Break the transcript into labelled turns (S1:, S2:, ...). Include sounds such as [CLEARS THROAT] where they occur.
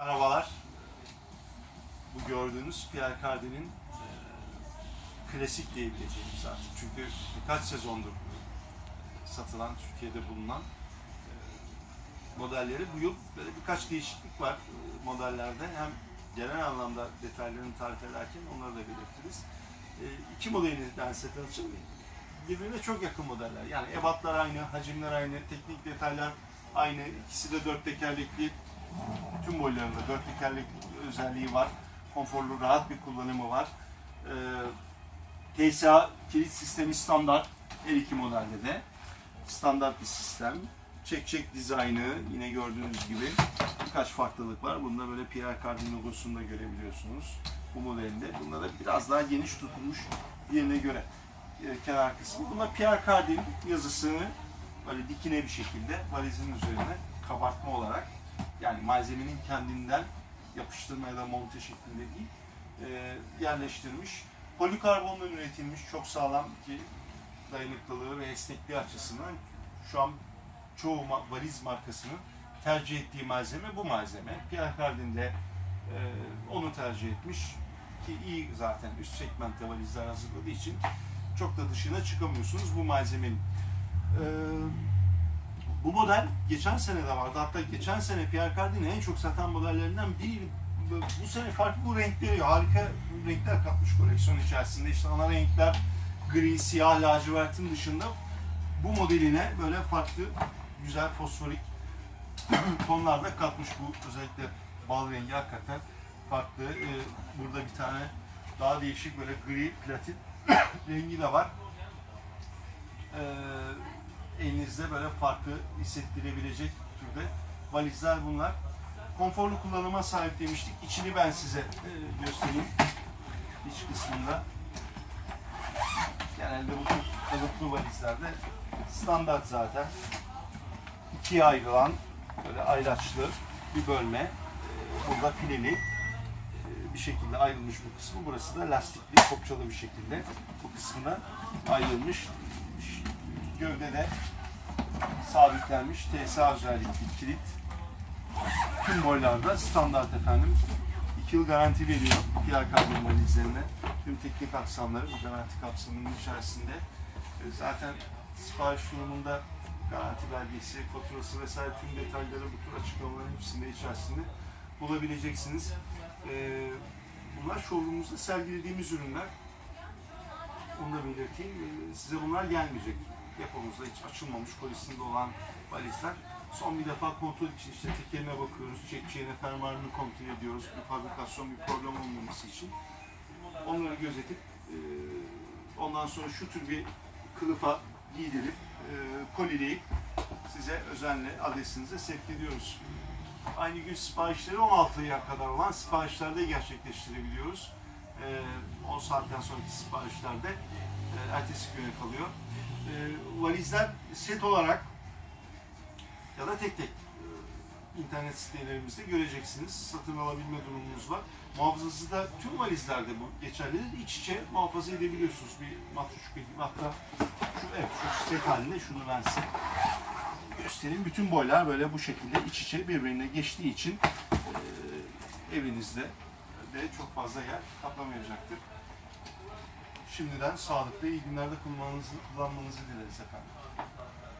S1: Arabalar bu gördüğünüz Pierre Cardin'in e, klasik diyebileceğimiz artık. Çünkü birkaç sezondur satılan, Türkiye'de bulunan e, modelleri. Bu yıl böyle birkaç değişiklik var e, modellerde. Hem genel anlamda detaylarını tarif ederken onları da belirtiriz. İki modelinden size tanıtacağım. Birbirine çok yakın modeller. Yani ebatlar aynı, hacimler aynı, teknik detaylar aynı. İkisi de dört tekerlekli tüm boylarında dört tekerlek özelliği var. Konforlu, rahat bir kullanımı var. Ee, TSA kilit sistemi standart her iki modelde de. Standart bir sistem. Çek çek dizaynı yine gördüğünüz gibi birkaç farklılık var. Bunda böyle Pierre Cardin logosunu da görebiliyorsunuz bu modelde. Bunda da biraz daha geniş tutulmuş diğerine göre e, kenar kısmı. Bunda Pierre Cardin yazısını böyle dikine bir şekilde valizin üzerine kabartma olarak yani malzemenin kendinden yapıştırma ya da monte şeklinde değil e, yerleştirmiş. Polikarbondan üretilmiş çok sağlam ki dayanıklılığı ve esnekliği açısından şu an çoğu valiz markasının tercih ettiği malzeme bu malzeme. Pierre Cardin de e, onu tercih etmiş ki iyi zaten üst segmentte valizler hazırladığı için çok da dışına çıkamıyorsunuz bu malzemenin. E, bu model geçen sene de vardı. Hatta geçen sene Pierre Cardin'in en çok satan modellerinden biri. Bu sene farklı bu renkleri, harika renkler katmış koleksiyon içerisinde. İşte ana renkler gri, siyah, lacivertin dışında bu modeline böyle farklı güzel fosforik [CLEARS THROAT] tonlarda katmış bu özellikle bal rengi hakikaten farklı. Ee, burada bir tane daha değişik böyle gri platin [CLEARS THROAT] rengi de var. Ee, elinizde böyle farklı hissettirebilecek türde valizler bunlar. Konforlu kullanıma sahip demiştik. İçini ben size e, göstereyim. İç kısmında. Genelde bu tür kalıplı valizlerde standart zaten. ikiye ayrılan böyle ayraçlı bir bölme. Ee, Burada fileli e, bir şekilde ayrılmış bu kısmı. Burası da lastikli, kopçalı bir şekilde bu kısmına ayrılmış. Gövdede sabitlenmiş TSA özellikli kilit. Tüm boylarda standart efendim. 2 yıl garanti veriyor Cardin valizlerine. Tüm teknik aksamları bu garanti kapsamının içerisinde. E, Zaten sipariş sunumunda garanti belgesi, faturası vesaire tüm detayları bu tür açıklamaların hepsinde içerisinde bulabileceksiniz. E, Bunlar showroomumuzda sergilediğimiz ürünler. Onu da belirteyim. E, Size bunlar gelmeyecek. Depomuzda hiç açılmamış kolisinde olan valizler. Son bir defa kontrol için işte tekerine bakıyoruz, çekçeğine, fermuarını kontrol ediyoruz. Bir fabrikasyon, bir problem olmaması için. Onları gözetip e, ondan sonra şu tür bir kılıfa giydirip, e, kolileyip size özenle adresinize sevk ediyoruz. Aynı gün siparişleri 16'ya kadar olan siparişlerde gerçekleştirebiliyoruz. E, 10 saatten sonraki siparişlerde e, ertesi güne kalıyor. E, valizler set olarak ya da tek tek e, internet sitelerimizde göreceksiniz. Satın alabilme durumumuz var. Muhafazası da tüm valizlerde bu geçerlidir. İç içe muhafaza edebiliyorsunuz. Bir matruşka gibi. Hatta şu, evet, şu set halinde şunu ben size göstereyim. Bütün boylar böyle bu şekilde iç içe birbirine geçtiği için e, evinizde de çok fazla yer kaplamayacaktır. Şimdiden sağlıklı, iyi günlerde kullanmanızı, kullanmanızı dileriz efendim.